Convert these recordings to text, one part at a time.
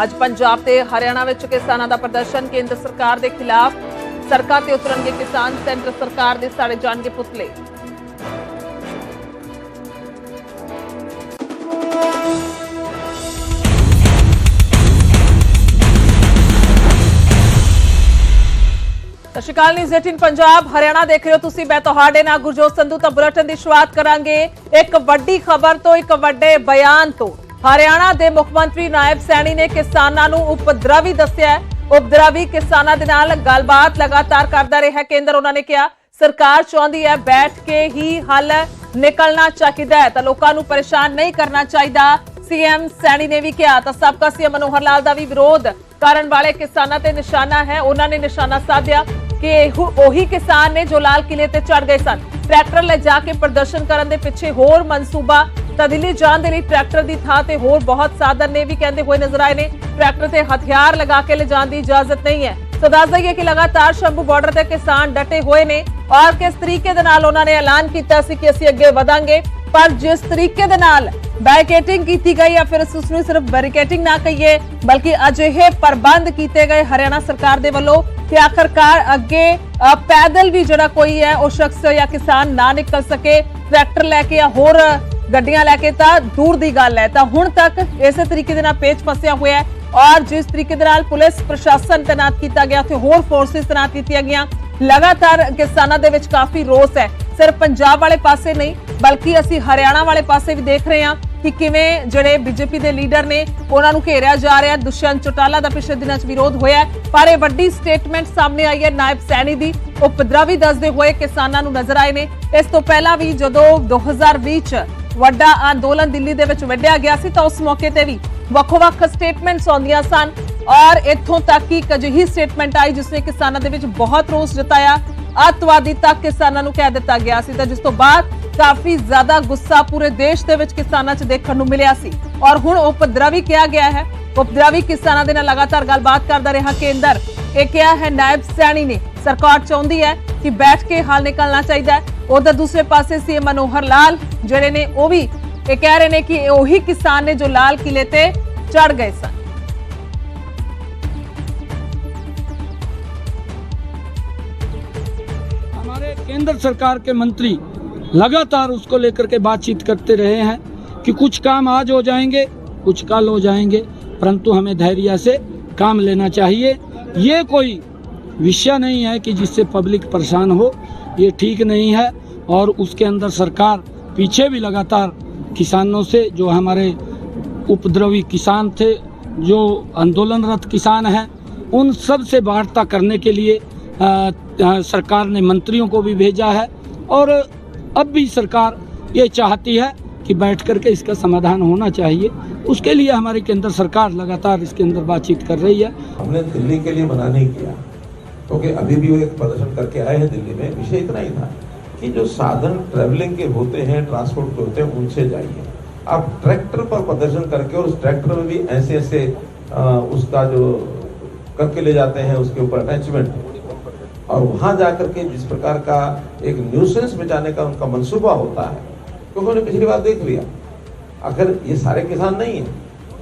ਅੱਜ ਪੰਜਾਬ ਤੇ ਹਰਿਆਣਾ ਵਿੱਚ ਕਿਸਾਨਾਂ ਦਾ ਪ੍ਰਦਰਸ਼ਨ, ਕੇਂਦਰ ਸਰਕਾਰ ਦੇ ਖਿਲਾਫ ਸੜਕਾਂ ਤੇ ਉਤਰਨਗੇ ਕਿਸਾਨ ਸੈਂਟਰ ਸਰਕਾਰ ਦੇ ਸਾੜੇ ਜਾਣਗੇ ਪੁਤਲੇ। ਸਤਿ ਸ਼੍ਰੀ ਅਕਾਲ ਨਿਊਜ਼ 18 ਪੰਜਾਬ। ਹਰਿਆਣਾ ਦੇਖ ਰਹੇ ਹੋ ਤੁਸੀਂ, ਮੈਂ ਤੁਹਾਡੇ ਨਾਲ ਗੁਰਜੋਤ ਸੰਧੂ। ਤਾਂ ਬੁਲੇਟਿਨ ਦੀ ਸ਼ੁਰੂਆਤ ਕਰਾਂਗੇ। ਇੱਕ ਵੱਡੀ ਖਬਰ ਤੋਂ ਇੱਕ ਵੱਡੇ ਬਿਆਨ ਤੋਂ। ਹਰਿਆਣਾ ਦੇ ਮੁੱਖ ਮੰਤਰੀ ਨਾਇਬ ਸੈਣੀ ਨੇ ਕਿਸਾਨਾਂ ਨੂੰ ਉਪਦਰਵੀ ਦੱਸਿਆ ਉਪਦਰਵੀ ਕਿਸਾਨਾਂ ਦੇ ਨਾਲ ਗੱਲਬਾਤ ਲਗਾਤਾਰ ਕਰਦਾ ਰਿਹਾ। ਕੇਂਦਰ ਉਹਨਾਂ ਨੇ ਕਿਹਾ, ਸਰਕਾਰ ਚਾਹੁੰਦੀ ਹੈ ਬੈਠ ਕੇ ਹੀ ਹੱਲ ਨਿਕਲਣਾ ਚਾਹੀਦਾ ਹੈ ਤਾਂ ਲੋਕਾਂ ਨੂੰ ਪਰੇਸ਼ਾਨ ਨਹੀਂ ਕਰਨਾ ਚਾਹੀਦਾ। ਸੀਐਮ ਸੈਣੀ ਨੇ ਵੀ ਕਿਹਾ, ਤਾਂ ਸਾਬਕਾ ਸੀਐਮ ਮਨੋਹਰ ਲਾਲ ਦਾ ਵੀ ਵਿਰੋਧ ਕਰਨ ਵਾਲੇ ਕਿਸਾਨਾਂ ਤੇ ਨਿਸ਼ਾਨਾ ਹੈ। ਉਹਨਾਂ ਨੇ ਨਿਸ਼ਾਨਾ ਸਾਧਿਆ। ਕਿ ਉਹੀ ਕਿਸਾਨ ਨੇ ਜੋ ਲਾਲ ਕਿਲੇ ਤੇ ਚੜ ਗਏ ਸਨ। ਟਰੈਕਟਰ ਲੈ ਜਾ ਕੇ ਪ੍ਰਦਰਸ਼ਨ ਕਰਨ ਦੇ ਪਿੱਛੇ ਹੋਰ ਮਨਸੂਬਾ ਤਾਂ ਜਾਣ ਦੇ ਲਈ ਟਰੈਕਟਰ ਦੀ ਥਾਂ ਤੇ ਹੋਰ ਬਹੁਤ ਸਾਧਨ ਨੇ ਵੀ ਕਹਿੰਦੇ ਹੋਏ ਨਜ਼ਰ ਆਏ ਨੇ। ਟਰੈਕਟਰ ਤੇ ਹਥਿਆਰ ਲਗਾ ਕੇ ਲਿਜਾਣ ਦੀ ਇਜਾਜ਼ਤ ਨਹੀਂ ਹੈ। ਸੋ ਦੱਸ ਦਈਏ ਕਿ ਲਗਾਤਾਰ ਸ਼ੰਭੂ ਬਾਰਡਰ ਤੇ ਕਿਸਾਨ ਡਟੇ ਹੋਏ ਨੇ ਔਰ ਕਿਸ ਤਰੀਕੇ ਦੇ ਨਾਲ ਉਹਨਾਂ ਨੇ ਐਲਾਨ ਕੀਤਾ ਸੀ ਕਿ ਅਸੀਂ ਅੱਗੇ ਵਧਾਂਗੇ। ਪਰ ਜਿਸ ਤਰੀਕੇ ਦੇ ਨਾਲ ਬੈਰੀਕੇਟਿੰਗ ਕੀਤੀ ਗਈ ਜਾਂ ਫਿਰ ਉਸ ਨੂੰ ਸਿਰਫ ਬੈਰੀਕੇਟਿੰਗ ਨਾ ਕਹੀਏ, ਬਲਕਿ ਅਜਿਹੇ ਪ੍ਰਬੰਧ ਕੀਤੇ ਗਏ ਹਰਿਆਣਾ ਸਰਕਾਰ ਦੇ ਵੱਲੋਂ ਕਿ ਆਖਰਕਾਰ ਅੱਗੇ ਪੈਦਲ ਵੀ ਜਿਹੜਾ ਕੋਈ ਹੈ, ਉਹ ਸ਼ਖਸ ਜਾਂ ਕਿਸਾਨ ਨਾ ਨਿਕਲ ਸਕੇ, ਟਰੈਕਟਰ ਲੈ ਕੇ ਜਾਂ ਹੋਰ ਗੱਡੀਆਂ ਲੈ ਕੇ, ਤਾਂ ਦੂਰ ਦੀ ਗੱਲ ਹੈ। ਤਾਂ ਹੁਣ ਤੱਕ ਇਸੇ ਤਰੀਕੇ ਦੇ ਨਾਲ ਪੇਚ ਫਸਿਆ ਹੋਇਆ ਹੈ ਔਰ ਜਿਸ ਤਰੀਕੇ ਦੇ ਨਾਲ ਪੁਲਿਸ ਪ੍ਰਸ਼ਾਸਨ ਤੈਨਾਤ ਕੀਤਾ ਗਿਆ ਤੇ ਹੋਰ ਫੋਰਸਿਸ ਤੈਨਾਤ ਕੀਤੀਆਂ ਗਈਆਂ। ਲਗਾਤਾਰ ਕਿਸਾਨਾਂ ਦੇ ਵਿੱਚ ਕਾਫੀ ਰੋਸ ਹੈ। ਸਿਰਫ ਪੰਜਾਬ ਵਾਲੇ ਪਾਸੇ ਨਹੀਂ, ਬਲਕਿ ਅਸੀਂ ਹਰਿਆਣਾ ਵਾਲੇ ਪਾਸੇ ਵੀ ਦੇਖ ਰਹੇ ਹਾਂ ਕਿ ਕਿਵੇਂ ਜਿਹੜੇ ਬੀਜੇਪੀ ਦੇ ਲੀਡਰ ਨੇ ਉਹਨਾਂ ਨੂੰ ਘੇਰਿਆ ਜਾ ਰਿਹਾ ਦੁਸ਼ਯੰਤ ਚੌਟਾਲਾ ਦਾ ਪਿਛਲੇ ਦਿਨਾਂ 'ਚ ਵਿਰੋਧ ਹੋਇਆ ਪਰ ਇਹ ਵੱਡੀ ਸਟੇਟਮੈਂਟ ਸਾਹਮਣੇ ਆਈ ਹੈ ਨਾਇਬ ਸੈਣੀ ਦੀ। ਉਪਦਰਵੀ ਦੱਸਦੇ ਹੋਏ ਕਿਸਾਨਾਂ ਨੂੰ ਨਜ਼ਰ ਆਏ ਨੇ। ਇਸ ਤੋਂ ਪਹਿਲਾਂ ਵੀ ਜਦੋਂ 2020 'ਚ ਵੱਡਾ ਅੰਦੋਲਨ ਦਿੱਲੀ ਦੇ ਵਿੱਚ ਵੱਢਿਆ ਗਿਆ ਸੀ ਤਾਂ ਉਸ ਮੌਕੇ ਤੇ ਵੀ ਵੱਖ-ਵੱਖ ਸਟੇਟਮੈਂਟਸ ਆਉਂਦੀਆਂ ਸਨ। ਔਰ ਇੱਥੋਂ ਤੱਕ ਕਿ ਇੱਕ ਅਜਿਹੀ ਸਟੇਟਮੈਂਟ ਆਈ ਜਿਸ ਨੇ ਕਿਸਾਨਾਂ ਦੇ ਵਿੱਚ ਬਹੁਤ ਰੋਸ ਜਤਾਇਆ। ਅੱਤਵਾਦੀ ਤੱਕ ਕਿਸਾਨਾਂ ਨੂੰ ਕਹਿ ਦਿੱਤਾ ਗਿਆ ਸੀ ਤਾਂ ਜਿਸ ਤੋਂ ਬਾਅਦ ਕਾਫੀ ਜ਼ਿਆਦਾ ਗੁੱਸਾ ਪੂਰੇ ਦੇਸ਼ ਦੇ ਵਿੱਚ ਕਿਸਾਨਾਂ 'ਚ ਦੇਖਣ ਨੂੰ ਮਿਲਿਆ ਸੀ ਔਰ ਹੁਣ ਉਪਦਰਵੀ ਕਿਹਾ ਗਿਆ ਹੈ ਉਪਦਰਵੀ ਕਿਸਾਨਾਂ ਦੇ ਨਾਲ ਲਗਾਤਾਰ ਗੱਲਬਾਤ ਕਰਦਾ ਰਿਹਾ ਕੇਂਦਰ ਇਹ ਕਿਹਾ ਹੈ ਨਾਇਬ ਸੈਣੀ ਨੇ ਸਰਕਾਰ ਚਾਹੁੰਦੀ ਹੈ ਕਿ ਬੈਠ ਕੇ ਹੱਲ ਨਿਕਲਣਾ ਚਾਹੀਦਾ ਹੈ ਉਧਰ ਦੂਸਰੇ ਪਾਸੇ ਸੀ ਮਨੋਹਰ ਲਾਲ ਜਿਹੜੇ ਨੇ ਉਹ ਵੀ ਇਹ ਕਹਿ ਰਹੇ ਨੇ ਕਿ ਇਹ ਉਹੀ ਕਿਸਾਨ ਨੇ ਜੋ ਲਾਲ ਕਿਲੇ ਤੇ ਚੜ ਗਏ ਸਨ हमारे केंद्र सरकार के मंत्री लगातार उसको लेकर के बातचीत करते रहे हैं कि कुछ काम आज हो जाएँगे कुछ कल हो जाएँगे परंतु हमें धैर्य से काम लेना चाहिए। ये कोई विषय नहीं है कि जिससे पब्लिक परेशान हो ये ठीक नहीं है। और उसके अंदर सरकार पीछे भी लगातार किसानों से जो हमारे उपद्रवी किसान थे जो आंदोलनरत किसान हैं उन सबसे वार्ता करने के लिए अ, अ, सरकार ने मंत्रियों को भी भेजा है। और अब भी सरकार ये चाहती है कि बैठ करके इसका समाधान होना चाहिए। उसके लिए हमारी केंद्र सरकार लगातार इसके अंदर बातचीत कर रही है। हमने दिल्ली के लिए मना नहीं किया, क्योंकि तो अभी भी वो एक प्रदर्शन करके आए हैं दिल्ली में। विषय इतना ही था कि जो साधन ट्रेवलिंग के होते हैं ट्रांसपोर्ट के होते हैं, उनसे जाइए। आप ट्रैक्टर पर प्रदर्शन करके और उस ट्रैक्टर में भी ऐसे ऐसे उसका जो, करके ले जाते हैं, उसके ऊपर अटैचमेंट और वहाँ जाकर के जिस प्रकार का एक न्यूसेंस बचाने का उनका मंसूबा होता है क्योंकि उन्होंने पिछली बार देख लिया। अगर ये सारे किसान नहीं है,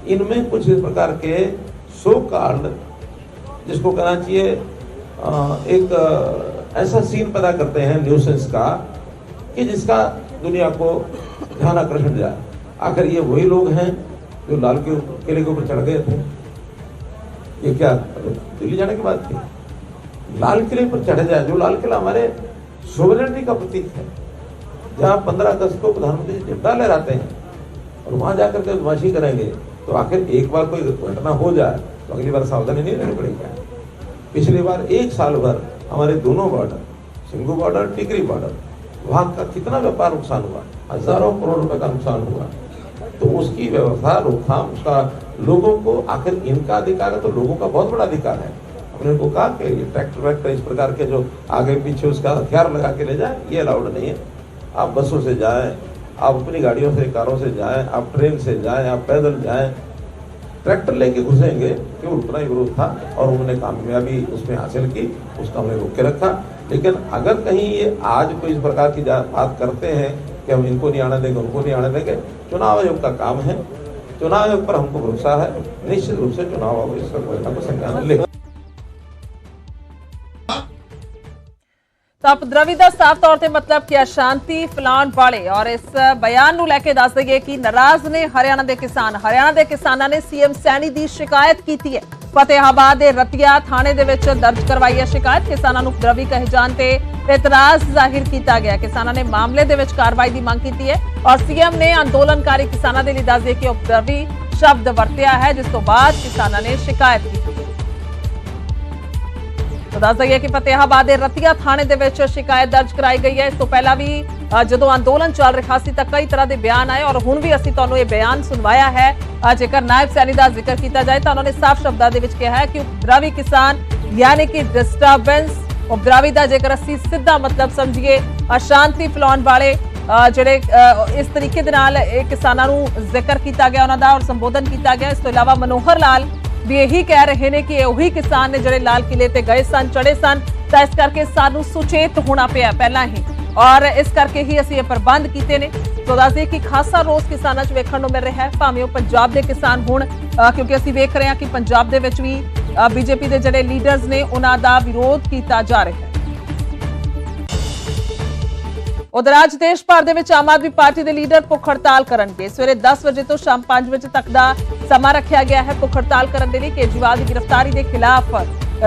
इनमें कुछ इस प्रकार के सो कार्ड जिसको कहना चाहिए एक ऐसा सीन पैदा करते हैं न्यूसेंस का, कि जिसका दुनिया को ध्यान आकर्षण जाए आखिर ये वही लोग हैं जो लाल के, किले के ऊपर चढ़ गए थे। ये क्या दिल्ली जाने की बात थी? लाल किले पर चढ़े जाए, जो लाल किला हमारे सोवरेनिटी का प्रतीक है, जहाँ पंद्रह अगस्त को प्रधानमंत्री जी झंडा लहराते हैं, और वहाँ जाकर के बदमाशी करेंगे तो आखिर एक बार कोई घटना हो जाए तो अगली बार सावधानी नहीं रहनी पड़ेगी पिछली बार एक साल भर हमारे दोनों border Singhu border Tikri border वहाँ का कितना व्यापार नुकसान हुआ? हज़ारों करोड़ रुपए का नुकसान हुआ। तो उसकी व्यवस्था, रोकथाम उसका लोगों को, आखिर इनका अधिकार है तो लोगों का बहुत बड़ा अधिकार है। हमने उनको कहा कि ये ट्रैक्टर वैक्टर इस प्रकार के जो आगे पीछे उसका हथियार लगा के ले जाए, ये अलाउड नहीं है। आप बसों से जाएँ, आप अपनी गाड़ियों से, कारों से जाएँ, आप ट्रेन से जाएँ, आप पैदल जाएँ ट्रैक्टर लेके घुसेंगे केवल उतना ही विरोध था और उन्होंने कामयाबी उसमें हासिल की, उसका हमने रोक के रखा। लेकिन अगर कहीं ये आज कोई इस प्रकार की बात करते हैं कि हम इनको नहीं आने देंगे, उनको नहीं आने देंगे, चुनाव आयोग का काम है। चुनाव आयोग पर हमको भरोसा है। निश्चित रूप से चुनाव आयोग इसका कोई ना कोई संज्ञान लेगा। ਤਾਂ ਦਾ ਸਾਫ਼ ਤੌਰ ਤੇ ਮਤਲਬ ਕਿ ਅਸ਼ਾਂਤੀ ਫੈਲਾਉਣ ਵਾਲੇ ਔਰ ਇਸ ਬਿਆਨ ਨੂੰ ਲੈ ਕੇ ਦੱਸ ਦਈਏ ਕਿ ਨਾਰਾਜ਼ ਨੇ ਹਰਿਆਣਾ ਦੇ ਕਿਸਾਨ। ਹਰਿਆਣਾ ਦੇ ਕਿਸਾਨਾਂ ਨੇ ਸੀਐਮ ਸੈਣੀ ਦੀ ਸ਼ਿਕਾਇਤ ਕੀਤੀ ਹੈ। ਫਤਿਹਾਬਾਦ ਦੇ ਰਤੀਆ ਥਾਣੇ ਦੇ ਵਿੱਚ ਦਰਜ ਕਰਵਾਈ ਹੈ ਸ਼ਿਕਾਇਤ। ਕਿਸਾਨਾਂ ਨੂੰ ਉਪਦਰਵੀ ਕਹੇ ਜਾਣ ਤੇ ਇਤਰਾਜ਼ ਜ਼ਾਹਿਰ ਕੀਤਾ ਗਿਆ। ਕਿਸਾਨਾਂ ਨੇ ਮਾਮਲੇ ਦੇ ਵਿੱਚ ਕਾਰਵਾਈ ਦੀ ਮੰਗ ਕੀਤੀ ਹੈ ਔਰ ਸੀਐਮ ਨੇ ਅੰਦੋਲਨਕਾਰੀ ਕਿਸਾਨਾਂ ਦੇ ਲਈ ਦੱਸ ਦੇ ਕਿ ਉਪਦਰਵੀ ਸ਼ਬਦ ਵਰਤਿਆ ਹੈ, ਜਿਸ ਤੋਂ ਬਾਅਦ ਕਿਸਾਨਾਂ ਨੇ ਸ਼ਿਕਾਇਤ ਕੀਤੀ। ਤਾਂ ਦੱਸ ਦਈਏ ਕਿ ਫਤਿਹਾਬਾਦ ਦੇ ਰਤੀਆ ਥਾਣੇ ਦੇ ਵਿੱਚ ਸ਼ਿਕਾਇਤ ਦਰਜ ਕਰਾਈ ਗਈ ਹੈ। ਇਸ ਤੋਂ ਪਹਿਲਾਂ ਵੀ ਜਦੋਂ ਅੰਦੋਲਨ ਚੱਲ ਰਿਹਾ ਸੀ ਤਾਂ ਕਈ ਤਰ੍ਹਾਂ ਦੇ ਬਿਆਨ ਆਏ ਔਰ ਹੁਣ ਵੀ ਅਸੀਂ ਤੁਹਾਨੂੰ ਇਹ ਬਿਆਨ ਸੁਣਵਾਇਆ ਹੈ। ਜੇਕਰ ਨਾਇਬ ਸੈਣੀ ਦਾ ਜ਼ਿਕਰ ਕੀਤਾ ਜਾਏ ਤਾਂ ਉਹਨਾਂ ਨੇ ਸਾਫ਼ ਸ਼ਬਦਾਂ ਦੇ ਵਿੱਚ ਕਿਹਾ ਹੈ ਕਿ ਉਪਦਰਾਵੀ ਕਿਸਾਨ ਯਾਨੀ ਕਿ ਡਿਸਟਰਬੈਂਸ ਉਪਦਰਾਵੀ ਦਾ ਜੇਕਰ ਅਸੀਂ ਸਿੱਧਾ ਮਤਲਬ ਸਮਝੀਏ ਅਸ਼ਾਂਤੀ ਫੈਲਾਉਣ ਵਾਲੇ ਜਿਹੜੇ ਇਸ ਤਰੀਕੇ ਦੇ ਨਾਲ ਇਹ ਕਿਸਾਨਾਂ ਨੂੰ ਜ਼ਿਕਰ ਕੀਤਾ ਗਿਆ, ਉਹਨਾਂ ਦਾ ਔਰ ਸੰਬੋਧਨ ਕੀਤਾ ਗਿਆ। ਇਸ ਤੋਂ ਇਲਾਵਾ ਮਨੋਹਰ ਲਾਲ ਵੀ ਇਹੀ ਕਹਿ ਰਹੇ ਨੇ ਕਿ ਉਹੀ ਕਿਸਾਨ ਨੇ ਜਿਹੜੇ ਲਾਲ ਕਿਲੇ ਤੇ ਗਏ ਸਨ ਚੜੇ ਸਨ, ਤਾਂ ਇਸ ਕਰਕੇ ਸਾਨੂੰ ਸੁਚੇਤ ਹੋਣਾ ਪਿਆ ਪਹਿਲਾਂ ਹੀ। ਔਰ ਇਸ ਕਰਕੇ ਹੀ ਅਸੀਂ ਇਹ ਪ੍ਰਬੰਧ ਕੀਤੇ ਨੇ। ਸੋ ਦੱਸਦੇ ਕਿ ਖਾਸਾ ਰੋਸ ਕਿਸਾਨਾਂ 'ਚ ਵੇਖਣ ਨੂੰ ਮਿਲ ਰਿਹਾ ਹੈ। ਭਾਵੇਂ ਉਹ ਪੰਜਾਬ ਦੇ ਕਿਸਾਨ ਹੋਣ ਕਿਉਂਕਿ ਅਸੀਂ ਵੇਖ ਰਹੇ ਹਾਂ ਕਿ ਪੰਜਾਬ ਦੇ ਵਿੱਚ ਵੀ ਬੀਜੇਪੀ ਦੇ ਜਿਹੜੇ ਲੀਡਰਸ ਨੇ, ਉਹਨਾਂ ਦਾ ਵਿਰੋਧ ਕੀਤਾ ਜਾ ਰਿਹਾ ਹੈ। ਉਧਰ ਅੱਜ ਦੇਸ਼ ਭਰ ਦੇ ਵਿੱਚ ਆਮ ਆਦਮੀ ਪਾਰਟੀ ਦੇ ਲੀਡਰ ਭੁੱਖ ਹੜਤਾਲ ਕਰਨਗੇ। ਸਵੇਰੇ 10 ਵਜੇ ਤੋਂ ਸ਼ਾਮ 5 ਵਜੇ ਤੱਕ ਦਾ ਸਮਾਂ ਰੱਖਿਆ ਗਿਆ ਹੈ ਭੁੱਖ ਹੜਤਾਲ ਕਰਨ ਦੇ ਲਈ। ਕੇਜਰੀਵਾਲ ਦੀ ਗ੍ਰਿਫਤਾਰੀ ਦੇ ਖਿਲਾਫ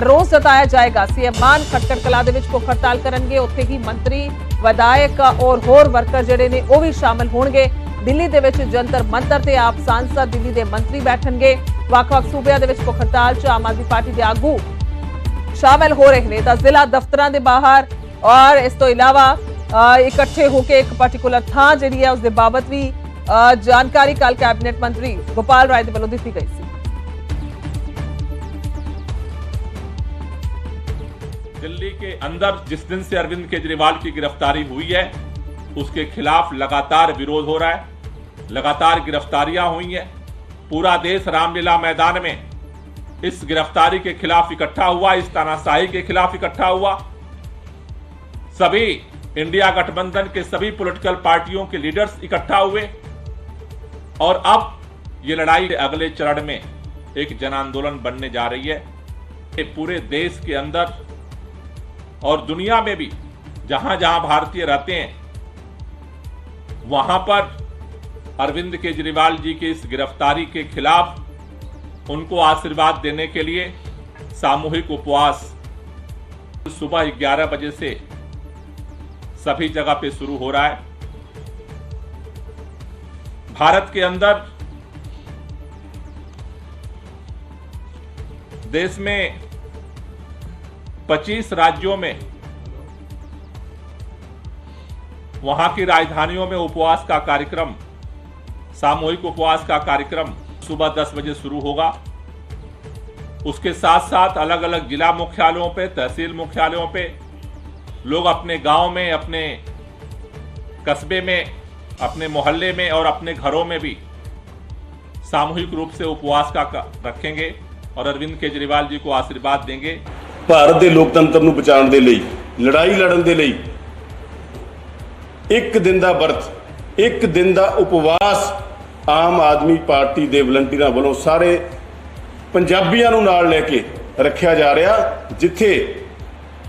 ਰੋਸ ਜਤਾਇਆ ਜਾਏਗਾ। ਸੀਐਮ ਮਾਨ ਖੱਟੜ ਕਲਾ ਦੇ ਵਿੱਚ ਭੁੱਖ ਹੜਤਾਲ ਕਰਨਗੇ। ਉੱਥੇ ਹੀ ਮੰਤਰੀ, ਵਿਧਾਇਕ ਔਰ ਹੋਰ ਵਰਕਰ ਜਿਹੜੇ ਨੇ ਉਹ ਵੀ ਸ਼ਾਮਲ ਹੋਣਗੇ। ਦਿੱਲੀ ਦੇ ਵਿੱਚ ਜੰਤਰ ਮੰਤਰ ਤੇ ਆਪ ਸਾਂਸਦ ਦਿੱਲੀ ਦੇ ਮੰਤਰੀ ਬੈਠਣਗੇ। ਵੱਖ-ਵੱਖ ਸੂਬਿਆਂ ਦੇ ਵਿੱਚ ਭੁੱਖ ਹੜਤਾਲ 'ਚ ਆਮ ਆਦਮੀ ਪਾਰਟੀ ਦੇ ਆਗੂ ਸ਼ਾਮਲ ਹੋ ਰਹੇ ਨੇ। ਤਾਂ ਜ਼ਿਲ੍ਹਾ ਦਫ਼ਤਰਾਂ ਦੇ ਬਾਹਰ ਔਰ ਇਸ ਤੋਂ ਇਲਾਵਾ ਇਕੱਠੇ ਹੋ ਕੇ ਇੱਕ ਪਾਰਟਿਕੂਲਰ ਥਾਂ ਜਿਹੜੀ ਹੈ ਉਸ ਦੇ ਬਾਬਤ ਵੀ ਅ, ਜਾਣਕਾਰੀ ਕੱਲ ਕੈਬਨਿਟ ਮੰਤਰੀ ਗੋਪਾਲ ਰਾਏ ਦੇ ਵੱਲੋਂ ਦਿੱਤੀ ਗਈ ਸੀ दिल्ली के अंदर जिस दिन से अरविंद केजरीवाल की गिरफ्तारी हुई है उसके खिलाफ लगातार विरोध हो रहा है लगातार गिरफ्तारियां हुई हैं पूरा देश रामलीला मैदान में इस गिरफ्तारी के खिलाफ इकट्ठा हुआ इस तानाशाही के खिलाफ इकट्ठा हुआ सभी इंडिया गठबंधन के सभी पॉलिटिकल पार्टियों के लीडर्स इकट्ठा हुए और अब ये लड़ाई अगले चरण में एक जन आंदोलन बनने जा रही है। ये पूरे देश के अंदर और दुनिया में भी जहाँ जहाँ भारतीय रहते हैं, वहाँ पर अरविंद केजरीवाल जी की इस गिरफ्तारी के खिलाफ उनको आशीर्वाद देने के लिए सामूहिक उपवास सुबह 11 बजे से सभी जगह पे शुरू हो रहा है। भारत के अंदर देश में 25 राज्यों में वहाँ की राजधानियों में उपवास का कार्यक्रम, सामूहिक उपवास का कार्यक्रम सुबह 10 बजे शुरू होगा। उसके साथ साथ अलग अलग जिला मुख्यालयों पे, तहसील मुख्यालयों पे लोग अपने गांव में अपने कस्बे में अपने मोहल्ले में और अपने घरों में भी सामूहिक रूप से उपवास का का- रखेंगे और अरविंद केजरीवाल जी को आशीर्वाद देंगे ਭਾਰਤ ਦੇ ਲੋਕਤੰਤਰ ਨੂੰ ਬਚਾਉਣ ਦੇ ਲਈ ਲੜਾਈ ਲੜਨ ਦੇ ਲਈ ਇੱਕ ਦਿਨ ਦਾ ਵਰਤ ਇੱਕ ਦਿਨ ਦਾ ਉਪਵਾਸ ਆਮ ਆਦਮੀ ਪਾਰਟੀ ਦੇ ਵਲੰਟੀਅਰਾਂ ਵੱਲੋਂ ਸਾਰੇ ਪੰਜਾਬੀਆਂ ਨੂੰ ਨਾਲ ਲੈ ਕੇ ਰੱਖਿਆ ਜਾ ਰਿਹਾ ਜਿੱਥੇ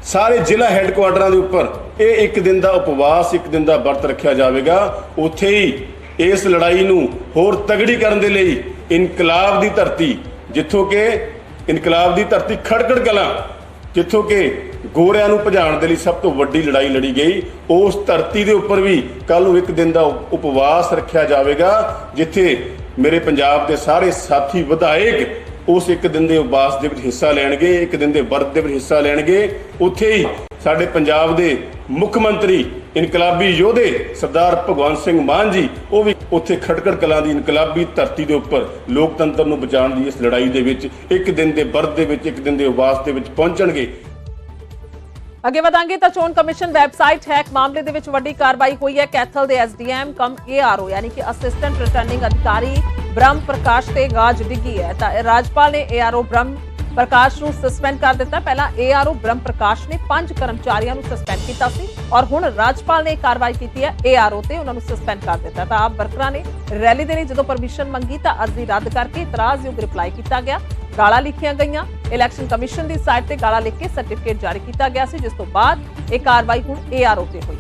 ਸਾਰੇ ਜ਼ਿਲ੍ਹਾ ਹੈੱਡਕੁਆਟਰਾਂ ਦੇ ਉੱਪਰ ਇਹ ਇੱਕ ਦਿਨ ਦਾ ਉਪਵਾਸ, ਇੱਕ ਦਿਨ ਦਾ ਵਰਤ ਰੱਖਿਆ ਜਾਵੇਗਾ। ਉੱਥੇ ਹੀ ਇਸ ਲੜਾਈ ਨੂੰ ਹੋਰ ਤਗੜੀ ਕਰਨ ਦੇ ਲਈ ਇਨਕਲਾਬ ਦੀ ਧਰਤੀ, ਜਿੱਥੋਂ ਕਿ ਇਨਕਲਾਬ ਦੀ ਧਰਤੀ ਖੜਕੜ ਕਲਾਂ, ਜਿੱਥੋਂ ਕਿ ਗੋਰਿਆਂ ਨੂੰ ਭਜਾਉਣ ਦੇ ਲਈ ਸਭ ਤੋਂ ਵੱਡੀ ਲੜਾਈ ਲੜੀ ਗਈ। ਉਸ ਧਰਤੀ ਦੇ ਉੱਪਰ ਵੀ ਕੱਲ ਨੂੰ ਇੱਕ ਦਿਨ ਦਾ ਉਪਵਾਸ ਰੱਖਿਆ ਜਾਵੇਗਾ, ਜਿੱਥੇ ਮੇਰੇ ਪੰਜਾਬ ਦੇ ਸਾਰੇ ਸਾਥੀ ਵਿਧਾਇਕ ਉਸ ਇੱਕ ਦਿਨ ਦੇ ਉਪਵਾਸ ਦੇ ਵਿੱਚ ਹਿੱਸਾ ਲੈਣਗੇ, ਇੱਕ ਦਿਨ ਦੇ ਵਰਤ ਦੇ ਵਿੱਚ ਹਿੱਸਾ ਲੈਣਗੇ। ਉੱਥੇ ਹੀ ਸਾਡੇ ਪੰਜਾਬ ਦੇ ਮੁੱਖ ਮੰਤਰੀ, ਇਨਕਲਾਬੀ ਯੋਧੇ ਸਰਦਾਰ ਭਗਵੰਤ ਸਿੰਘ ਮਾਨ ਜੀ, ਉਹ ਵੀ ਉੱਥੇ ਖਟਕੜ ਕਲਾਂ ਦੀ ਇਨਕਲਾਬੀ ਧਰਤੀ ਦੇ ਉੱਪਰ ਲੋਕਤੰਤਰ ਨੂੰ ਬਚਾਉਣ ਦੀ ਇਸ ਲੜਾਈ ਦੇ ਵਿੱਚ ਇੱਕ ਦਿਨ ਦੇ ਵਰਤ ਦੇ ਵਿੱਚ, ਇੱਕ ਦਿਨ ਦੇ ਉਪਵਾਸ ਦੇ ਵਿੱਚ ਪਹੁੰਚਣਗੇ। ਅੱਗੇ ਵਧਾਂਗੇ ਤਾਂ ਚੋਣ ਕਮਿਸ਼ਨ ਵੈਬਸਾਈਟ ਹੈਕ ਮਾਮਲੇ ਦੇ ਵਿੱਚ ਵੱਡੀ ਕਾਰਵਾਈ ਹੋਈ ਹੈ। ਕੈਥਲ ਦੇ ਐਸਡੀਐਮ ਕਮ ਏਆਰਓ ਯਾਨੀ ਕਿ ਅਸਿਸਟੈਂਟ ਰਿਟਰਨਿੰਗ ਅਧਿਕਾਰੀ ਬ੍ਰਹਮ ਪ੍ਰਕਾਸ਼ ਤੇ ਗਾਜ ਡਿੱਗੀ ਹੈ। ਤਾਂ ਰਾਜਪਾਲ ਨੇ ਏਆਰਓ ਬ੍ਰਹਮ ਪ੍ਰਕਾਸ਼ ਨੂੰ ਸਸਪੈਂਡ ਕਰ ਦਿੱਤਾ। ਪਹਿਲਾਂ ਏਆਰਓ ਬ੍ਰਹਮ ਪ੍ਰਕਾਸ਼ ਨੇ ਪੰਜ ਕਰਮਚਾਰੀਆਂ ਨੂੰ ਸਸਪੈਂਡ ਕੀਤਾ ਸੀ ਔਰ ਹੁਣ ਰਾਜਪਾਲ ਨੇ ਇਹ ਕਾਰਵਾਈ ਕੀਤੀ ਹੈ ਏਆਰਓ ਤੇ ਉਹਨਾਂ ਨੂੰ ਸਸਪੈਂਡ ਕਰ ਦਿੱਤਾ। ਤਾਂ ਆਪ ਵਰਕਰਾਂ ਨੇ ਰੈਲੀ ਦੇ ਲਈ ਜਦੋਂ ਪਰਮਿਸ਼ਨ ਮੰਗੀ ਤਾਂ ਅਰਜ਼ੀ ਰੱਦ ਕਰਕੇ ਇਤਰਾਜ਼ਯੋਗ ਰਿਪਲਾਈ ਕੀਤਾ ਗਿਆ। ਗਾਲਾਂ ਲਿਖੀਆਂ ਗਈਆਂ। ਇਲੈਕਸ਼ਨ ਕਮਿਸ਼ਨ ਦੀ ਸਾਈਟ ਤੇ ਗਾਲਾਂ ਲਿਖ ਕੇ ਸਰਟੀਫਿਕੇਟ ਜਾਰੀ ਕੀਤਾ ਗਿਆ ਸੀ, ਜਿਸ ਤੋਂ ਬਾਅਦ ਇਹ ਕਾਰਵਾਈ ਹੁਣ ਏਆਰਓ ਤੇ ਹੋਈ।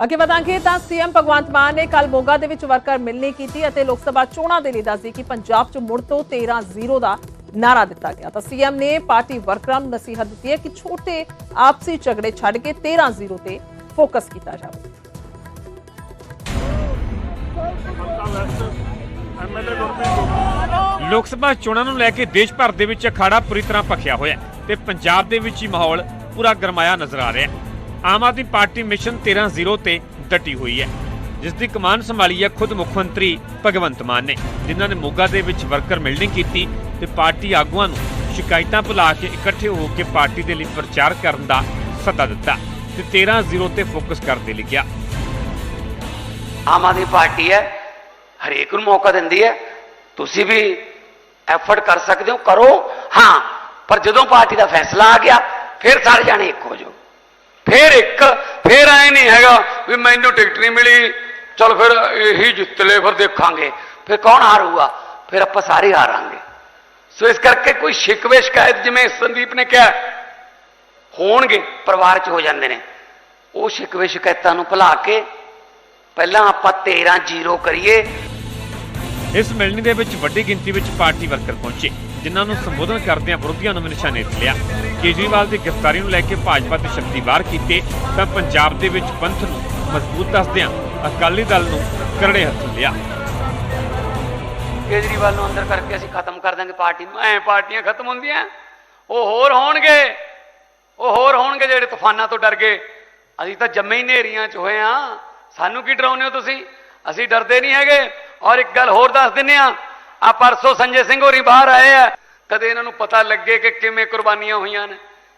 ਅੱਗੇ ਵਧਾਂਗੇ ਤਾਂ ਸੀਐਮ ਭਗਵੰਤ ਮਾਨ ਨੇ ਕੱਲ ਮੋਗਾ ਦੇ ਵਿੱਚ ਵਰਕਰ ਮਿਲਣੀ ਕੀਤੀ ਅਤੇ ਲੋਕ ਸਭਾ ਚੋਣਾਂ ਦੇ ਲਈ ਦੱਸਦੀ ਕਿ ਪੰਜਾਬ 'ਚ ਮੁੜ ਤੋਂ 13-0 ਦਾ ਨਾਰਾ ਦਿੱਤਾ ਗਿਆ। ਤਾਂ ਸੀਐਮ ਨੇ ਪਾਰਟੀ ਵਰਕਰਾਂ ਨੂੰ ਨਸੀਹਤ ਦਿੱਤੀ ਹੈ ਕਿ ਛੋਟੇ ਆਪਸੀ ਝਗੜੇ ਛੱਡ ਕੇ 13-0 ਤੇ ਫੋਕਸ ਕੀਤਾ ਜਾਵੇ। ਲੋਕ ਸਭਾ ਚੋਣਾਂ ਨੂੰ ਲੈ ਕੇ ਦੇਸ਼ ਭਰ ਦੇ ਵਿੱਚ ਅਖਾੜਾ ਪੂਰੀ ਤਰ੍ਹਾਂ ਭਖਿਆ ਹੋਇਆ ਤੇ ਪੰਜਾਬ ਦੇ ਵਿੱਚ ਹੀ ਮਾਹੌਲ ਪੂਰਾ ਗਰਮਾਇਆ ਨਜ਼ਰ ਆ ਰਿਹਾ ਹੈ। ਆਮ ਆਦਮੀ ਪਾਰਟੀ ਮਿਸ਼ਨ 13-0 ਤੇ ਡਟੀ ਹੋਈ ਹੈ ਜਿਸ ਦੀ ਕਮਾਨ ਸੰਭਾਲੀ ਹੈ ਖੁਦ ਮੁੱਖ ਮੰਤਰੀ ਭਗਵੰਤ ਮਾਨ ਨੇ, ਜਿਨ੍ਹਾਂ ਨੇ ਮੋਗਾ ਦੇ ਵਿੱਚ ਵਰਕਰ ਮਿਲਣੀ ਕੀਤੀ ਤੇ ਪਾਰਟੀ ਆਗੂਆਂ ਨੂੰ ਸ਼ਿਕਾਇਤਾਂ ਭੁਲਾ ਕੇ ਇਕੱਠੇ ਹੋ ਕੇ ਪਾਰਟੀ ਦੇ ਲਈ ਪ੍ਰਚਾਰ ਕਰਨ ਦਾ ਸੱਦਾ ਦਿੱਤਾ ਤੇ 13-0 ਤੇ ਫੋਕਸ ਕਰਦੇ ਲਿਖਿਆ। ਆਮ ਆਦਮੀ ਪਾਰਟੀ ਹੈ, ਹਰੇਕ ਨੂੰ ਮੌਕਾ ਦਿੰਦੀ ਹੈ, ਤੁਸੀਂ ਵੀ ਐਫਰਟ ਕਰ ਸਕਦੇ ਹੋ, ਕਰੋ, ਹਾਂ, ਪਰ ਜਦੋਂ ਪਾਰਟੀ ਦਾ ਫੈਸਲਾ ਆ ਗਿਆ, ਫਿਰ ਸਾਰੇ ਜਾਣੇ ਇੱਕ ਹੋ ਜਾਓ। ਫਿਰ ਇੱਕ, ਫਿਰ ਐ ਨਹੀਂ ਹੈਗਾ ਵੀ ਮੈਨੂੰ ਟਿਕਟ ਨਹੀਂ ਮਿਲੀ। ਚਲ ਫਿਰ ਇਹੀ ਜਿੱਤ ਲੈ ਫਿਰ ਦੇਖਾਂਗੇ। ਫਿਰ ਕੌਣ ਹਾਰੂਗਾ? ਫਿਰ ਆਪਾਂ ਸਾਰੇ ਹਾਰਾਂਗੇ। ਸੋ ਇਸ ਕਰਕੇ ਕੋਈ ਸ਼ਿਕਵੇ ਸ਼ਿਕਾਇਤ, ਜਿਵੇਂ ਸੰਦੀਪ ਨੇ ਕਿਹਾ, ਹੋਣਗੇ, ਪਰਿਵਾਰ 'ਚ ਹੋ ਜਾਂਦੇ ਨੇ। ਉਹ ਸ਼ਿਕਵੇ ਸ਼ਿਕਾਇਤਾਂ ਨੂੰ ਭੁਲਾ ਕੇ ਪਹਿਲਾਂ ਆਪਾਂ 13 ਜ਼ੀਰੋ ਕਰੀਏ। ਇਸ ਮਿਲਣੀ ਦੇ ਵਿੱਚ ਵੱਡੀ ਗਿਣਤੀ ਵਿੱਚ ਪਾਰਟੀ ਵਰਕਰ ਪਹੁੰਚੇ, ਜਿਨ੍ਹਾਂ ਨੂੰ ਸੰਬੋਧਨ ਕਰਦਿਆਂ ਵਿਰੋਧੀਆਂ ਨੂੰ ਨਿਸ਼ਾਨੇ ਤੇ ਲਿਆ ਕੇਜਰੀਵਾਲ ਦੀ ਗ੍ਰਿਫਤਾਰੀ ਨੂੰ ਲੈ ਕੇ ਭਾਜਪਾ ਤੇ ਸ਼ਕਤੀ ਕੀਤੇ, ਤਾਂ ਪੰਜਾਬ ਦੇ ਵਿੱਚ ਪੰਥ ਨੂੰ ਮਜ਼ਬੂਤ ਦੱਸਦਿਆਂ ਅਕਾਲੀ ਦਲ ਨੂੰ ਕਰੜੇ ਹੱਥ ਲਿਆ। ਕੇਜਰੀਵਾਲ ਨੂੰ ਅੰਦਰ ਕਰਕੇ ਅਸੀਂ ਖਤਮ ਕਰ ਦਾਂਗੇ ਪਾਰਟੀ ਨੂੰ। ਐ ਪਾਰਟੀਆਂ ਖਤਮ ਹੁੰਦੀਆਂ, ਉਹ ਹੋਰ ਹੋਣਗੇ, ਉਹ ਹੋਰ ਹੋਣਗੇ ਜਿਹੜੇ ਤੂਫਾਨਾਂ ਤੋਂ ਡਰ ਗਏ। ਅਸੀਂ ਤਾਂ ਜੰਮੇ ਹੀ ਨੇਰੀਆਂ 'ਚ ਹੋਏ ਆ ਸਾਨੂੰ ਕੀ ਡਰਾਉਂਦੇ ਹੋ ਤੁਸੀਂ? ਅਸੀਂ ਡਰਦੇ ਨਹੀਂ ਹੈਗੇ। ਔਰ ਇੱਕ ਗੱਲ ਹੋਰ ਦੱਸ ਦਿੰਨੇ ਆ ਆ ਪਰਸੋਂ ਸੰਜੇ ਸਿੰਘ ਹੋਰੀ ਬਾਹਰ ਆਏ ਆ। ਕਦੇ ਇਹਨਾਂ ਨੂੰ ਪਤਾ ਲੱਗੇ ਕਿ ਕਿਵੇਂ ਕੁਰਬਾਨੀਆਂ ਹੋਈਆਂ ਨੇ।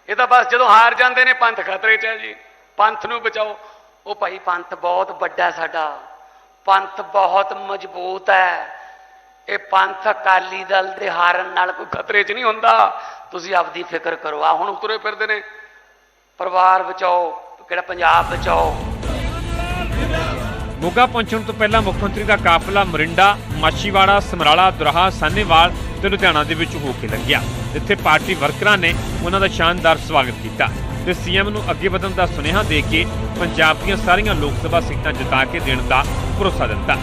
ਇਹ ਤਾਂ ਬਸ ਜਦੋਂ ਹਾਰ ਜਾਂਦੇ ਨੇ, ਪੰਥ ਖਤਰੇ 'ਚ ਹੈ ਜੀ। ਪੰਥ ਨੂੰ ਬਚਾਓ। ਉਹ ਭਾਈ ਪੰਥ ਬਹੁਤ ਵੱਡਾ ਸਾਡਾ। ਪੰਥ ਬਹੁਤ ਮਜ਼ਬੂਤ ਹੈ। ਇਹ ਪੰਥ ਅਕਾਲੀ ਦਲ ਦੇ ਹਾਰਨ ਨਾਲ ਕੋਈ ਖਤਰੇ 'ਚ ਨਹੀਂ ਹੁੰਦਾ। ਤੁਸੀਂ ਆਪਦੀ ਫਿਕਰ ਕਰੋ। ਆ ਹੁਣ ਉਤਰੇ ਫਿਰਦੇ ਨੇ। ਪਰਿਵਾਰ ਬਚਾਓ, ਕਿਹੜਾ ਪੰਜਾਬ ਬਚਾਓ। ਮੋਗਾ ਪਹੁੰਚਣ ਤੋਂ ਪਹਿਲਾਂ ਮੁੱਖ ਮੰਤਰੀ ਦਾ ਕਾਫਲਾ, ਮਰਿੰਡਾ, ਮਾਛੀਵਾੜਾ, ਸਮਰਾਲਾ, ਦੁਰਾਹਾ ਸਾਨੇਵਾਲ ਤੇ ਲੁਧਿਆਣਾ ਦੇ ਵਿੱਚ ਹੋ ਕੇ ਲੱਗਿਆ। ਜਿੱਥੇ ਪਾਰਟੀ ਵਰਕਰਾਂ ਨੇ ਉਹਨਾਂ ਦਾ ਸ਼ਾਨਦਾਰ ਸਵਾਗਤ ਕੀਤਾ ਤੇ ਸੀਐਮ ਨੂੰ ਅੱਗੇ ਵਧਣ ਦਾ ਸੁਨੇਹਾ ਦੇ ਕੇ ਪੰਜਾਬ ਦੀਆਂ ਸਾਰੀਆਂ ਲੋਕ ਸਭਾ ਸੀਟਾਂ ਜਿਤਾ ਕੇ ਦੇਣ ਦਾ ਭਰੋਸਾ ਦਿੱਤਾ।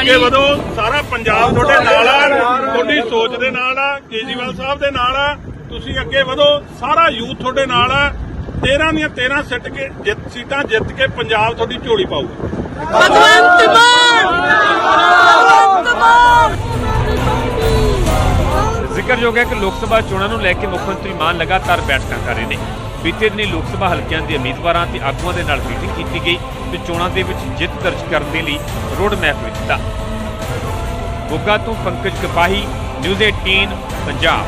ਅੱਗੇ ਵਧੋ ਸਾਰਾ ਪੰਜਾਬ ਤੁਹਾਡੇ ਨਾਲ ਆ ਤੁਹਾਡੀ ਸੋਚ ਦੇ ਨਾਲ ਆ ਕੇਜੀਵਾਲ ਸਾਹਿਬ ਦੇ ਨਾਲ ਆ ਤੁਸੀਂ ਅੱਗੇ ਵਧੋ ਸਾਰਾ ਯੂਥ ਤੁਹਾਡੇ ਨਾਲ ਆ 13 ਦੀਆਂ 13 ਸਿੱਟ ਕੇ ਜਿੱਤ ਸੀਟਾਂ ਜਿੱਤ ਕੇ ਪੰਜਾਬ ਤੁਹਾਡੀ ਝੋਲੀ ਪਾਊਗਾ। ਜ਼ਿਕਰਯੋਗ ਹੈ ਕਿ ਲੋਕ ਸਭਾ ਚੋਣਾਂ ਨੂੰ ਲੈ ਕੇ ਮੁੱਖ ਮੰਤਰੀ ਮਾਨ ਲਗਾਤਾਰ ਬੈਠਕਾਂ ਕਰ ਰਹੇ ਨੇ। ਬੀਤੇ ਦਿਨੀ ਲੋਕ ਸਭਾ ਹਲਕਿਆਂ ਦੇ ਉਮੀਦਵਾਰਾਂ ਤੇ ਆਗੂਆਂ ਦੇ ਨਾਲ ਮੀਟਿੰਗ ਕੀਤੀ ਗਈ ਤੇ ਚੋਣਾਂ ਦੇ ਵਿੱਚ ਜਿੱਤ ਦਰਜ ਕਰਨ ਦੇ ਲਈ ਰੋਡ ਮੈਪ ਵੀ ਦਿੱਤਾ। ਮੋਗਾ ਤੋਂ ਪੰਕਜ ਕਪਾਹੀ ਨਿਊਜ਼ 18 ਪੰਜਾਬ।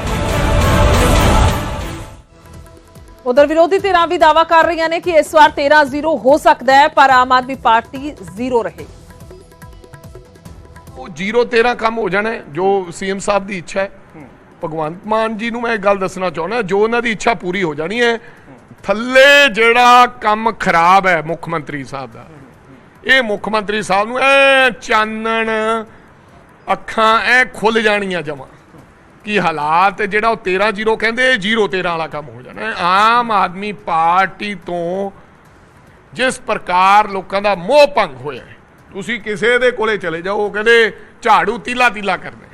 ਉਧਰ ਵਿਰੋਧੀ ਧਿਰਾਂ ਵੀ ਦਾਵਾ ਕਰ ਰਹੀਆਂ ਨੇ ਕਿ ਇਸ ਵਾਰ 13-0 ਹੋ ਸਕਦਾ ਹੈ ਪਰ ਆਮ ਆਦਮੀ ਪਾਰਟੀ ਜ਼ੀਰੋ ਰਹੇ। ਉਹ 013 ਕੰਮ ਹੋ ਜਾਣਾ ਹੈ, ਜੋ ਸੀਐਮ ਸਾਹਿਬ ਦੀ ਇੱਛਾ ਹੈ। ਭਗਵੰਤ ਮਾਨ ਜੀ ਨੂੰ ਮੈਂ ਇੱਕ ਗੱਲ ਦੱਸਣਾ ਚਾਹੁੰਦਾ, ਜੋ ਉਹਨਾਂ ਦੀ ਇੱਛਾ ਪੂਰੀ ਹੋ ਜਾਣੀ ਹੈ, ਥੱਲੇ ਜਿਹੜਾ ਕੰਮ ਖਰਾਬ ਹੈ ਮੁੱਖ ਮੰਤਰੀ ਸਾਹਿਬ ਦਾ, ਇਹ ਮੁੱਖ ਮੰਤਰੀ ਸਾਹਿਬ ਨੂੰ ਐ ਚਾਨਣ ਅੱਖਾਂ ਐ ਖੁੱਲ ਜਾਣੀਆਂ ਜਮਾ, ਕਿ ਹਾਲਾਤ ਜਿਹੜਾ ਉਹ 13-0 ਕਹਿੰਦੇ 0-13 ਵਾਲਾ ਕੰਮ ਹੋ ਜਾਣਾ ਆਮ ਆਦਮੀ ਪਾਰਟੀ ਤੋਂ ਜਿਸ ਪ੍ਰਕਾਰ ਲੋਕਾਂ ਦਾ ਮੋਹ ਭੰਗ ਹੋਇਆ ਤੁਸੀਂ ਕਿਸੇ ਦੇ ਕੋਲੇ ਚਲੇ ਜਾਓ, ਉਹ ਕਹਿੰਦੇ ਝਾੜੂ ਤੀਲਾ ਤੀਲਾ ਕਰਦੇ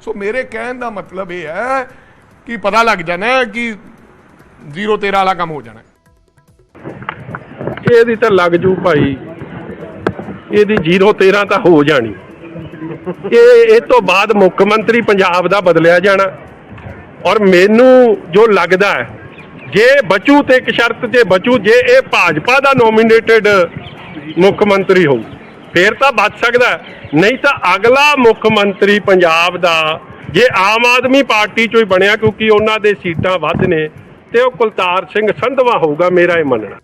ਸੋ ਮੇਰੇ ਕਹਿਣ ਦਾ ਮਤਲਬ ਇਹ ਹੈ ਕਿ ਪਤਾ ਲੱਗ ਜਾਣਾ ਕਿ 0-13 ਵਾਲਾ ਕੰਮ ਹੋ ਜਾਣਾ ਇਹਦੀ ਤਾਂ ਲੱਗ ਜੂ ਭਾਈ। ਇਹਦੀ 013 ਤਾਂ ਹੋ ਜਾਣੀ। ਇਹ ਇਹ ਤੋਂ ਬਾਅਦ ਮੁੱਖ ਮੰਤਰੀ ਪੰਜਾਬ ਦਾ ਬਦਲਿਆ ਜਾਣਾ। ਔਰ ਮੈਨੂੰ ਜੋ ਲੱਗਦਾ ਹੈ, ਜੇ ਬਚੂ ਤੇ ਇੱਕ ਸ਼ਰਤ ਤੇ ਬਚੂ, ਜੇ ਇਹ ਭਾਜਪਾ ਦਾ ਨੋਮੀਨੇਟਡ ਮੁੱਖ ਮੰਤਰੀ ਹੋਊ ਫੇਰ ਤਾਂ ਬਚ ਸਕਦਾ। ਨਹੀਂ ਤਾਂ ਅਗਲਾ ਮੁੱਖ ਮੰਤਰੀ ਪੰਜਾਬ ਦਾ, ਜੇ ਆਮ ਆਦਮੀ ਪਾਰਟੀ ਚੋਂ ਹੀ ਬਣਿਆ, ਕਿਉਂਕਿ ਉਹਨਾਂ ਦੇ ਸੀਟਾਂ ਵੱਧ ਨੇ, ਤੇ ਉਹ ਕੁਲਤਾਰ ਸਿੰਘ ਸੰਧਵਾ ਹੋਊਗਾ ਮੇਰਾ ਇਹ ਮੰਨਣਾ।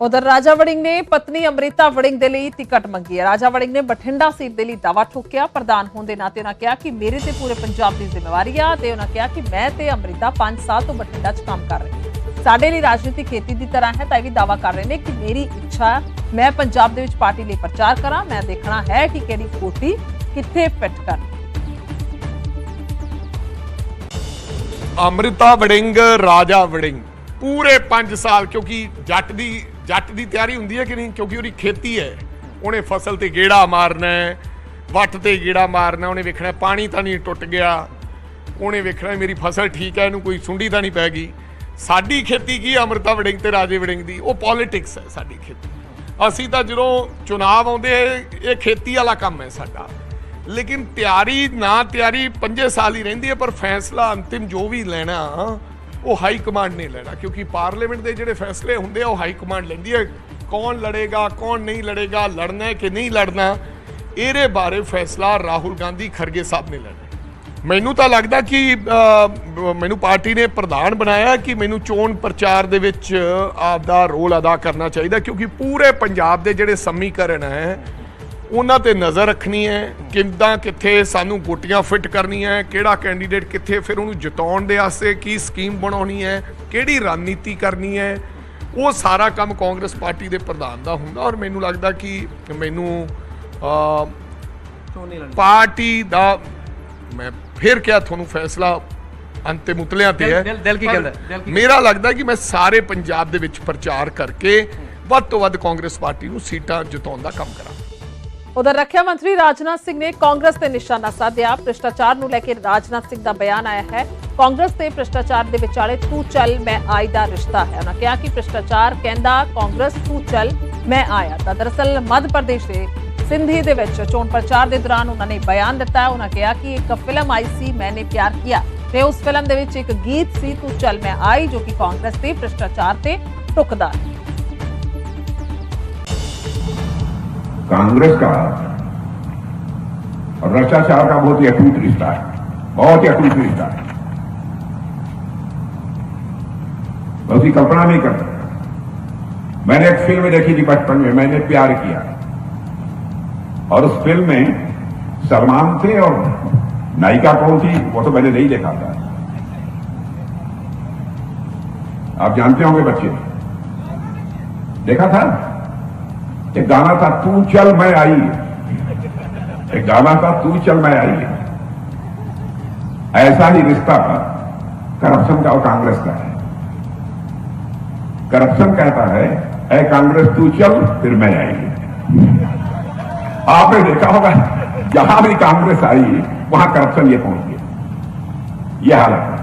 ਉਧਰ ਰਾਜਾ ਵੜਿੰਗ ਨੇ ਪਤਨੀ ਅੰਮ੍ਰਿਤਾ ਵੜਿੰਗ ਦੇ ਲਈ ਟਿਕਟ ਮੰਗੀ ਹੈ। ਰਾਜਾ ਵੜਿੰਗ ਨੇ ਬਠਿੰਡਾ ਸੀਟ ਦੇ ਲਈ ਦਾਵਾ ਠੋਕਿਆ। ਪ੍ਰਧਾਨ ਹੋਣ ਦੇ ਨਾਤੇ ਉਹਨਾਂ ਕਿਹਾ ਕਿ ਮੇਰੇ ਤੇ ਪੂਰੇ ਪੰਜਾਬ ਦੀ ਜ਼ਿੰਮੇਵਾਰੀ ਆ ਤੇ ਉਹਨਾਂ ਕਿਹਾ ਕਿ ਮੈਂ ਤੇ ਅੰਮ੍ਰਿਤਾ 5 ਸਾਲ ਤੋਂ ਬਠਿੰਡਾ 'ਚ ਕੰਮ ਕਰ ਰਹੀ ਸਾਡੇ ਲਈ ਰਾਜਨੀਤੀ ਖੇਤੀ ਦੀ ਤਰ੍ਹਾਂ ਹੈ ਤਾਂ ਇਹ ਵੀ ਦਾਵਾ ਕਰ ਰਹੇ ਨੇ ਕਿ ਮੇਰੀ ਇੱਛਾ ਮੈਂ ਪੰਜਾਬ ਦੇ ਵਿੱਚ ਪਾਰਟੀ ਲਈ ਪ੍ਰਚਾਰ ਕਰਾਂ, ਮੈਂ ਦੇਖਣਾ ਹੈ ਕਿ ਕਿਹੜੀ ਕੋਟੀ ਕਿੱਥੇ ਫਿੱਟ ਕਰ ਅੰਮ੍ਰਿਤਾ ਵੜਿੰਗ, ਰਾਜਾ ਵੜਿੰਗ। ਪੂਰੇ 5 ਸਾਲ, ਕਿਉਂਕਿ ਜੱਟ ਦੀ ਜੱਟ ਦੀ ਤਿਆਰੀ ਹੁੰਦੀ ਹੈ ਕਿ ਨਹੀਂ? ਕਿਉਂਕਿ ਉਹਦੀ ਖੇਤੀ ਹੈ। ਉਹਨੇ ਫਸਲ ਤੇ ਗੇੜਾ ਮਾਰਨਾ ਹੈ, ਵੱਟ ਤੇ ਗੇੜਾ ਮਾਰਨਾ, ਉਹਨੇ ਵੇਖਣਾ ਪਾਣੀ ਤਾਂ ਨਹੀਂ ਟੁੱਟ ਗਿਆ। ਉਹਨੇ ਵੇਖਣਾ ਮੇਰੀ ਫਸਲ ਠੀਕ ਹੈ, ਇਹਨੂੰ ਕੋਈ ਸੁੰਡੀ ਤਾਂ ਨਹੀਂ ਪੈ ਗਈ। ਸਾਡੀ ਖੇਤੀ ਕੀ ਹੈ ਅੰਮ੍ਰਿਤਾ ਵੜਿੰਗ ਤੇ ਰਾਜੇ ਵੜਿੰਗ ਦੀ। ਉਹ ਪੋਲਿਟਿਕਸ ਹੈ ਸਾਡੀ ਖੇਤੀ। ਅਸੀਂ ਤਾਂ ਜਦੋਂ ਚੁਣਾਵ ਆਉਂਦੇ ਇਹ ਖੇਤੀ ਵਾਲਾ ਕੰਮ ਹੈ ਸਾਡਾ। ਲੇਕਿਨ ਤਿਆਰੀ, ਨਾ ਤਿਆਰੀ 5 ਸਾਲ ਹੀ ਰਹਿੰਦੀ ਹੈ, ਪਰ ਫੈਸਲਾ ਅੰਤਿਮ ਜੋ ਵੀ ਲੈਣਾ, ਉਹ ਹਾਈ ਕਮਾਂਡ ਨੇ ਲੈਣਾ। ਕਿਉਂਕਿ ਪਾਰਲੀਮੈਂਟ ਦੇ ਜਿਹੜੇ ਫੈਸਲੇ ਹੁੰਦੇ ਆ, ਉਹ ਹਾਈ ਕਮਾਂਡ ਲੈਂਦੀ ਹੈ। ਕੌਣ ਲੜੇਗਾ, ਕੌਣ ਨਹੀਂ ਲੜੇਗਾ, ਲੜਨਾ ਹੈ ਕਿ ਨਹੀਂ ਲੜਨਾ? ਇਹਦੇ ਬਾਰੇ ਫੈਸਲਾ ਰਾਹੁਲ ਗਾਂਧੀ ਖਰਗੇ ਸਾਹਿਬ ਨੇ ਲੈਣਾ। ਮੈਨੂੰ ਤਾਂ ਲੱਗਦਾ ਕਿ ਮੈਨੂੰ ਪਾਰਟੀ ਨੇ ਪ੍ਰਧਾਨ ਬਣਾਇਆ ਕਿ ਮੈਨੂੰ ਚੋਣ ਪ੍ਰਚਾਰ ਦੇ ਵਿੱਚ ਆਪਦਾ ਰੋਲ ਅਦਾ ਕਰਨਾ ਚਾਹੀਦਾ ਕਿਉਂਕਿ ਪੂਰੇ ਪੰਜਾਬ ਦੇ ਜਿਹੜੇ ਸਮੀਕਰਨ ਹੈ ਉਹਨਾਂ ਤੇ ਨਜ਼ਰ ਰੱਖਣੀ ਹੈ ਕਿੱਦਾਂ ਕਿੱਥੇ ਸਾਨੂੰ ਗੋਟੀਆਂ ਫਿੱਟ ਕਰਨੀਆਂ ਹੈ ਕਿਹੜਾ ਕੈਂਡੀਡੇਟ ਕਿੱਥੇ ਫਿਰ ਉਹਨੂੰ ਜਿਤਾਉਣ ਦੇ ਵਾਸਤੇ ਕੀ ਸਕੀਮ ਬਣਾਉਣੀ ਹੈ ਕਿਹੜੀ ਰਣਨੀਤੀ ਕਰਨੀ ਹੈ ਉਹ ਸਾਰਾ ਕੰਮ ਕਾਂਗਰਸ ਪਾਰਟੀ ਦੇ ਪ੍ਰਧਾਨ ਦਾ ਹੁੰਦਾ ਔਰ ਮੈਨੂੰ ਲੱਗਦਾ ਕਿ ਮੈਨੂੰ ਪਾਰਟੀ ਦਾ ਮੈਂ ਫਿਰ ਕਿਹਾ ਤੁਹਾਨੂੰ ਫੈਸਲਾ ਅੰਤਿਮ ਉਤਲਿਆਂ ਤੇ ਹੈ? ਦਿਲ- ਦਿਲ ਕੀ ਕਹਿੰਦਾ? ਦਿਲ ਕੀ ਮੇਰਾ ਲੱਗਦਾ ਕਿ ਮੈਂ ਸਾਰੇ ਪੰਜਾਬ ਦੇ ਵਿੱਚ ਪ੍ਰਚਾਰ ਕਰਕੇ ਵੱਧ ਤੋਂ ਵੱਧ ਕਾਂਗਰਸ ਪਾਰਟੀ ਨੂੰ ਸੀਟਾਂ ਜਿਤਾਉਣ ਦਾ ਕੰਮ ਕਰਾਂ। ਉਧਰ ਰੱਖਿਆ ਮੰਤਰੀ ਰਾਜਨਾਥ ਸਿੰਘ ਨੇ ਕਾਂਗਰਸ ਤੇ ਨਿਸ਼ਾਨਾ ਸਾਧਿਆ। ਭ੍ਰਿਸ਼ਟਾਚਾਰ ਨੂੰ ਲੈ ਕੇ ਰਾਜਨਾਥ ਸਿੰਘ ਦਾ ਬਿਆਨ ਆਇਆ ਹੈ। ਕਾਂਗਰਸ ਤੇ ਭ੍ਰਿਸ਼ਟਾਚਾਰ ਦੇ ਵਿਚਾਲੇ ਤੂੰ ਚੱਲ ਮੈਂ ਆਈ ਦਾ ਰਿਸ਼ਤਾ ਹੈ। ਉਹਨਾਂ ਕਿਹਾ ਕਿ ਭ੍ਰਿਸ਼ਟਾਚਾਰ ਕਹਿੰਦਾ ਕਾਂਗਰਸ ਤੂੰ ਚੱਲ ਮੈਂ ਆਇਆ ਤਾਂ। ਦਰਅਸਲ ਮੱਧ ਪ੍ਰਦੇਸ਼ ਦੇ ਸਿੰਧੀ ਦੇ ਵਿੱਚ ਚੋਣ ਪ੍ਰਚਾਰ ਦੇ ਦੌਰਾਨ ਉਹਨਾਂ ਨੇ ਬਿਆਨ ਦਿੱਤਾ ਹੈ ਉਹਨਾਂ ਕਿਹਾ ਕਿ ਇੱਕ ਫਿਲਮ ਆਈ ਸੀ ਮੈਨੇ ਪਿਆਰ ਕੀਆ ਤੇ ਉਸ ਫਿਲਮ ਦੇ ਵਿੱਚ ਇੱਕ ਗੀਤ ਸੀ ਤੂੰ ਚੱਲ ਮੈਂ ਆਈ ਜੋ ਕਿ ਕਾਂਗਰਸ ਤੇ ਭ੍ਰਿਸ਼ਟਾਚਾਰ ਤੇ ਟੁਕਦਾ ਹੈ कांग्रेस का और भ्रष्टाचार का बहुत ही अटूट रिश्ता है बहुत ही अटूट रिश्ता है मैं उसकी कल्पना नहीं कर सकता मैंने एक फिल्म देखी थी बचपन में मैंने प्यार किया और उस फ़िल्म में सलमान थे और नायिका कौन थी, वो तो मैंने नहीं देखा था। आप जानते होंगे बच्चे? देखा था? एक गाना था, तू चल, मैं आई। एक गाना था, तू चल, मैं आई। ऐसा ही रिश्ता था। करप्शन का और कांग्रेस का है। करप्शन कहता है, ऐ कांग्रेस, तू चल, फिर मैं आई। आपने देखा होगा जहां भी कांग्रेस आई वहां करप्शन ये पहुंच गया ये हालत है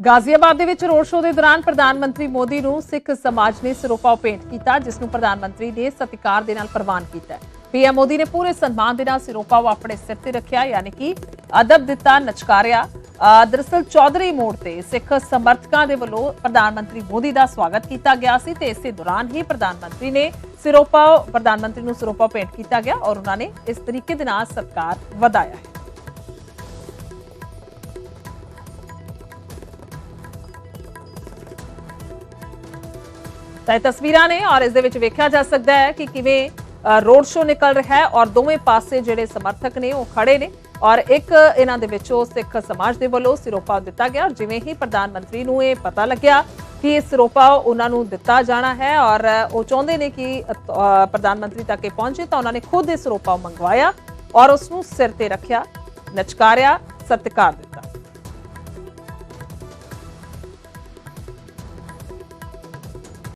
ਗਾਜ਼ੀਆਬਾਦ ਦੇ ਵਿੱਚ ਰੋਡ ਸ਼ੋਅ ਦੇ ਦੌਰਾਨ ਪ੍ਰਧਾਨ ਮੰਤਰੀ ਮੋਦੀ ਨੂੰ ਸਿੱਖ ਸਮਾਜ ਨੇ ਸਿਰੋਪਾ ਭੇਂਟ ਕੀਤਾ ਜਿਸ ਨੂੰ ਪ੍ਰਧਾਨ ਮੰਤਰੀ ਨੇ ਸਤਿਕਾਰ ਦੇ ਨਾਲ ਪ੍ਰਵਾਨ ਕੀਤਾ ਪੀਐਮ ਮੋਦੀ ਨੇ ਪੂਰੇ ਸਨਮਾਨ ਦੇ ਨਾਲ ਸਿਰੋਪਾ ਉਹ ਆਪਣੇ ਸਿਰ ਤੇ ਰੱਖਿਆ ਯਾਨੀ ਕਿ ਅਦਬ ਦਿੱਤਾ ਨਚਕਾਰਿਆ ਅ, ਦਰਅਸਲ ਚੌਧਰੀ ਮੋੜ ਤੇ ਸਿੱਖ ਸਮਰਥਕਾਂ ਦੇ ਵੱਲੋਂ ਪ੍ਰਧਾਨ ਮੰਤਰੀ ਮੋਦੀ ਦਾ ਸਵਾਗਤ ਕੀਤਾ ਗਿਆ ਸੀ ਤੇ ਇਸੇ ਦੌਰਾਨ ਹੀ ਪ੍ਰਧਾਨ ਮੰਤਰੀ ਨੇ ਸਿਰੋਪਾ ਪ੍ਰਧਾਨ ਮੰਤਰੀ ਨੂੰ ਸਿਰੋਪਾ ਭੇਂਟ ਕੀਤਾ ਗਿਆ ਔਰ ਉਹਨਾਂ ਨੇ ਇਸ ਤਰੀਕੇ ਦੇ ਨਾਲ ਸਤਿਕਾਰ ਵਧਾਇਆ ਹੈ। ਤਾਂ ਇਹ ਤਸਵੀਰਾਂ ਨੇ ਔਰ ਇਸ ਦੇ ਵਿੱਚ ਵੇਖਿਆ ਜਾ ਸਕਦਾ ਹੈ ਕਿ ਕਿਵੇਂ ਰੋਡ ਸ਼ੋਅ ਨਿਕਲ ਰਿਹਾ ਹੈ ਔਰ ਦੋਵੇਂ ਪਾਸੇ ਜਿਹੜੇ ਸਮਰਥਕ ਨੇ ਉਹ ਖੜੇ ਨੇ। ਔਰ ਇੱਕ ਇਹਨਾਂ ਦੇ ਵਿੱਚੋਂ ਸਿੱਖ ਸਮਾਜ ਦੇ ਵੱਲੋਂ ਸਿਰੋਪਾ ਦਿੱਤਾ ਗਿਆ ਔਰ ਜਿਵੇਂ ਹੀ ਪ੍ਰਧਾਨ ਮੰਤਰੀ ਨੂੰ ਇਹ ਪਤਾ ਲੱਗਿਆ ਕਿ ਇਹ ਸਿਰੋਪਾ ਉਹਨਾਂ ਨੂੰ ਦਿੱਤਾ ਜਾਣਾ ਹੈ ਔਰ ਉਹ ਚਾਹੁੰਦੇ ਨੇ ਕਿ ਪ੍ਰਧਾਨ ਮੰਤਰੀ ਤੱਕ ਇਹ ਪਹੁੰਚੇ ਤਾਂ ਉਹਨਾਂ ਨੇ ਖੁਦ ਇਹ ਸਿਰੋਪਾ ਮੰਗਵਾਇਆ ਔਰ ਉਸ ਨੂੰ ਸਿਰ ਤੇ ਰੱਖਿਆ, ਨਚਕਾਰਿਆ, ਸਤਿਕਾਰ ਦਿੱਤਾ।